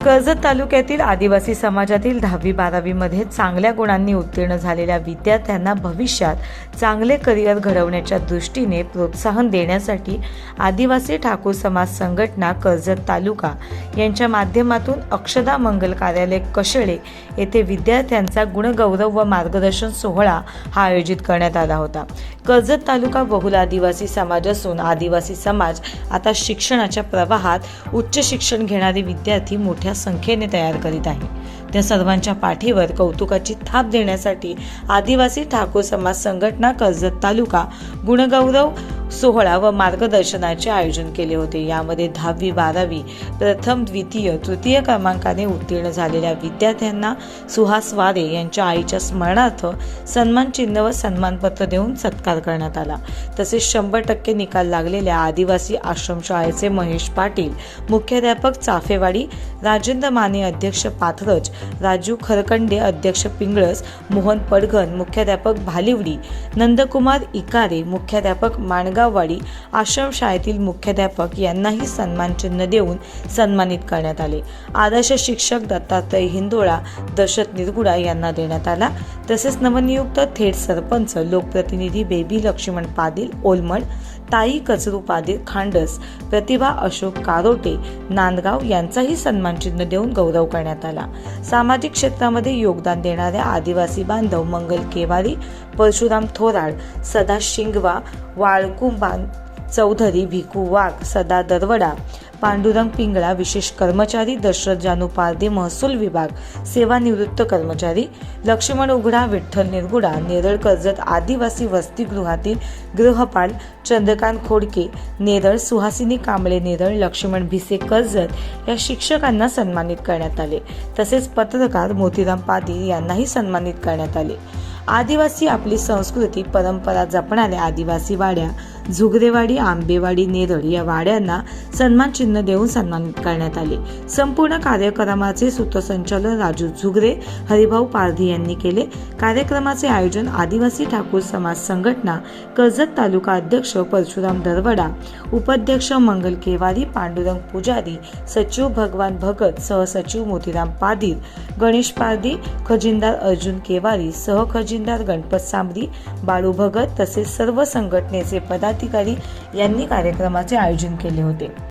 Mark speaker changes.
Speaker 1: कर्जत तालुक्यातील आदिवासी समाजातील दहावी बारावीमध्ये चांगल्या गुणांनी उत्तीर्ण झालेल्या विद्यार्थ्यांना भविष्यात चांगले करिअर घडवण्याच्या दृष्टीने प्रोत्साहन देण्यासाठी आदिवासी ठाकूर समाज संघटना कर्जत तालुका यांच्या माध्यमातून अक्षदा मंगल कार्यालय कशळे येथे विद्यार्थ्यांचा गुणगौरव व मार्गदर्शन सोहळा हा आयोजित करण्यात आला होता. कर्जत तालुका बहुल आदिवासी समाज असून आदिवासी समाज आता शिक्षणाच्या प्रवाहात उच्च शिक्षण घेणारे विद्यार्थी मोठ्या संख्येने तयार करीत आहे. त्या सर्वांच्या पाठीवर कौतुकाची थाप देण्यासाठी आदिवासी ठाकूर समाज संघटना कर्जत तालुका गुणगौरव सोहळा व मार्गदर्शनाचे आयोजन केले होते. यामध्ये दहावी बारावी प्रथम द्वितीय तृतीय क्रमांकाने उत्तीर्ण झालेल्या विद्यार्थ्यांना सुहास वारे यांच्या आईच्या स्मरणार्थ सन्मान चिन्ह व सन्मानपत्र देऊन सत्कार करण्यात आला. तसेच शंभर टक्के निकाल लागलेल्या आदिवासी आश्रमशाळेचे महेश पाटील मुख्याध्यापक चाफेवाडी राजेंद्र माने अध्यक्ष पाथरज राजू खरकंडे अध्यक्ष पिंगळस मोहन पडघन मुख्याध्यापक भालिवडी नंदकुमार इकारे मुख्याध्यापक माणगाववाडी आश्रमशाळेतील मुख्याध्यापक यांनाही सन्मानचिन्ह देऊन सन्मानित करण्यात आले. आदर्श शिक्षक दत्तात्रय हिंदोळा दशरथ निरगुडा यांना देण्यात आला. तसेच नवनियुक्त थेट सरपंच लोकप्रतिनिधी बेबी लक्ष्मण पाटील ओलमड ताई कचरू खांडस प्रतिभा अशोक कारोटे नांदगाव यांचाही सन्मानचिन्ह देऊन गौरव करण्यात आला. सामाजिक क्षेत्रामध्ये योगदान देणाऱ्या आदिवासी बांधव मंगल केवारी परशुराम थोराड सदा शिंगवा वाळकुंबान चौधरी भिकू वाघ सदा दरवडा पांडुरंग पिंगळा विशेष कर्मचारी दशरथ जानू पारदे महसूल विभाग सेवानिवृत्त कर्मचारी लक्ष्मण उघडा विठ्ठल निरगुडा नेरळ कर्जत आदिवासी वसतिगृहातील गृहपाल चंद्रकांत खोडके नेरळ सुहासिनी कांबळे नेरळ लक्ष्मण भिसे कर्जत या शिक्षकांना सन्मानित करण्यात आले. तसेच पत्रकार मोतीराम पाटील यांनाही सन्मानित करण्यात आले. आदिवासी आपली संस्कृती परंपरा जपणाऱ्या आदिवासी वाड्या झुगरेवाडी आंबेवाडी नेरळ या वाड्यांना सन्मान चिन्ह देऊन सन्मानित करण्यात आले. संपूर्ण कार्यक्रमाचे सूत्रसंचालन राजू झुगरे हरिभाऊ पारधी यांनी केले. कार्यक्रमाचे आयोजन आदिवासी ठाकूर समाज संघटना कर्जत तालुका अध्यक्ष परशुराम दरवडा उपाध्यक्ष मंगल केवारी पांडुरंग पुजारी सचिव भगवान भगत सहसचिव मोतीराम पादीर गणेश पारधी खजिनदार अर्जुन केवारी सहखजिनदार गणपत सांबरी बाळू भगत तसेच सर्व संघटनेचे पदाधिकारी यांनी कार्यक्रमाचे आयोजन केले होते.